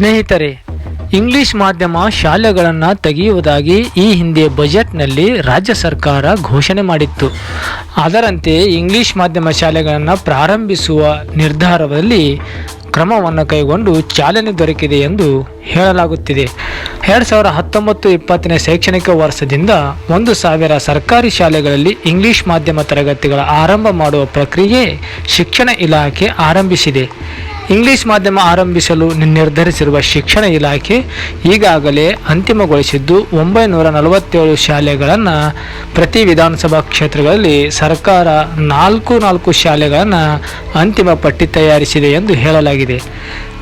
ಸ್ನೇಹಿತರೆ, ಇಂಗ್ಲಿಷ್ ಮಾಧ್ಯಮ ಶಾಲೆಗಳನ್ನು ತೆಗೆಯುವುದಾಗಿ ಈ ಹಿಂದೆ ಬಜೆಟ್ನಲ್ಲಿ ರಾಜ್ಯ ಸರ್ಕಾರ ಘೋಷಣೆ ಮಾಡಿತ್ತು. ಅದರಂತೆ ಇಂಗ್ಲಿಷ್ ಮಾಧ್ಯಮ ಶಾಲೆಗಳನ್ನು ಪ್ರಾರಂಭಿಸುವ ನಿರ್ಧಾರದಲ್ಲಿ ಕ್ರಮವನ್ನು ಕೈಗೊಂಡು ಚಾಲನೆ ದೊರಕಿದೆ ಎಂದು ಹೇಳಲಾಗುತ್ತಿದೆ. ಎರಡು ಸಾವಿರ ಹತ್ತೊಂಬತ್ತು ಇಪ್ಪತ್ತನೇ ಶೈಕ್ಷಣಿಕ ವರ್ಷದಿಂದ ಒಂದು ಸಾವಿರ ಸರ್ಕಾರಿ ಶಾಲೆಗಳಲ್ಲಿ ಇಂಗ್ಲಿಷ್ ಮಾಧ್ಯಮ ತರಗತಿಗಳ ಆರಂಭ ಮಾಡುವ ಪ್ರಕ್ರಿಯೆ ಶಿಕ್ಷಣ ಇಲಾಖೆ ಆರಂಭಿಸಿದೆ. ಇಂಗ್ಲಿಷ್ ಮಾಧ್ಯಮ ಆರಂಭಿಸಲು ನಿರ್ಧರಿಸಿರುವ ಶಿಕ್ಷಣ ಇಲಾಖೆ ಈಗಾಗಲೇ ಅಂತಿಮಗೊಳಿಸಿದ್ದು ಒಂಬೈನೂರ ನಲವತ್ತೇಳು ಶಾಲೆಗಳನ್ನು ಪ್ರತಿ ವಿಧಾನಸಭಾ ಕ್ಷೇತ್ರಗಳಲ್ಲಿ ಸರ್ಕಾರ ನಾಲ್ಕು ನಾಲ್ಕು ಶಾಲೆಗಳನ್ನು ಅಂತಿಮ ಪಟ್ಟಿ ತಯಾರಿಸಿದೆ ಎಂದು ಹೇಳಲಾಗಿದೆ.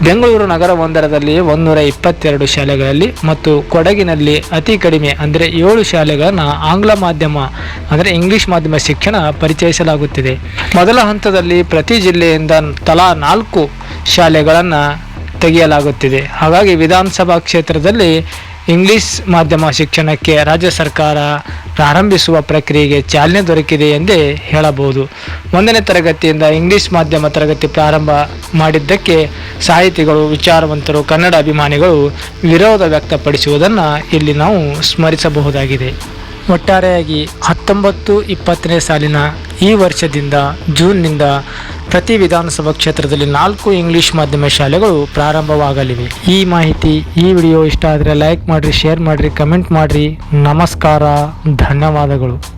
ಬೆಂಗಳೂರು ನಗರವೊಂದರದಲ್ಲಿ ಒಂದೂರ ಇಪ್ಪತ್ತೆರಡು ಶಾಲೆಗಳಲ್ಲಿ ಮತ್ತು ಕೊಡಗಿನಲ್ಲಿ ಅತಿ ಕಡಿಮೆ ಅಂದರೆ ಏಳು ಶಾಲೆಗಳನ್ನು ಆಂಗ್ಲ ಮಾಧ್ಯಮ ಅಂದರೆ ಇಂಗ್ಲಿಷ್ ಮಾಧ್ಯಮ ಶಿಕ್ಷಣ ಪರಿಚಯಿಸಲಾಗುತ್ತಿದೆ. ಮೊದಲ ಹಂತದಲ್ಲಿ ಪ್ರತಿ ಜಿಲ್ಲೆಯಿಂದ ತಲಾ ನಾಲ್ಕು ಶಾಲೆಗಳನ್ನು ತೆಗೆಯಲಾಗುತ್ತಿದೆ. ಹಾಗಾಗಿ ವಿಧಾನಸಭಾ ಕ್ಷೇತ್ರದಲ್ಲಿ ಇಂಗ್ಲಿಷ್ ಮಾಧ್ಯಮ ಶಿಕ್ಷಣಕ್ಕೆ ರಾಜ್ಯ ಸರ್ಕಾರ ಪ್ರಾರಂಭಿಸುವ ಪ್ರಕ್ರಿಯೆಗೆ ಚಾಲನೆ ದೊರಕಿದೆ ಎಂದೇ ಹೇಳಬಹುದು. ಒಂದನೇ ತರಗತಿಯಿಂದ ಇಂಗ್ಲಿಷ್ ಮಾಧ್ಯಮ ತರಗತಿ ಪ್ರಾರಂಭ ಮಾಡಿದ್ದಕ್ಕೆ ಸಾಹಿತಿಗಳು, ವಿಚಾರವಂತರು, ಕನ್ನಡ ಅಭಿಮಾನಿಗಳು ವಿರೋಧ ವ್ಯಕ್ತಪಡಿಸುವುದನ್ನು ಇಲ್ಲಿ ನಾವು ಸ್ಮರಿಸಬಹುದಾಗಿದೆ. ಒಟ್ಟಾರೆಯಾಗಿ ಹತ್ತೊಂಬತ್ತು ಇಪ್ಪತ್ತನೇ ಸಾಲಿನ ಈ ವರ್ಷದಿಂದ ಜೂನ್ನಿಂದ ಪ್ರತಿ ವಿಧಾನಸಭಾ ಕ್ಷೇತ್ರದಲ್ಲಿ ನಾಲ್ಕು ಇಂಗ್ಲಿಷ್ ಮಾಧ್ಯಮ ಶಾಲೆಗಳು ಪ್ರಾರಂಭವಾಗಲಿವೆ. ಈ ಮಾಹಿತಿ, ಈ ವಿಡಿಯೋ ಇಷ್ಟ ಆದರೆ ಲೈಕ್ ಮಾಡಿರಿ ಶೇರ್ ಮಾಡಿರಿ ಕಮೆಂಟ್ ಮಾಡಿರಿ. ನಮಸ್ಕಾರ, ಧನ್ಯವಾದಗಳು.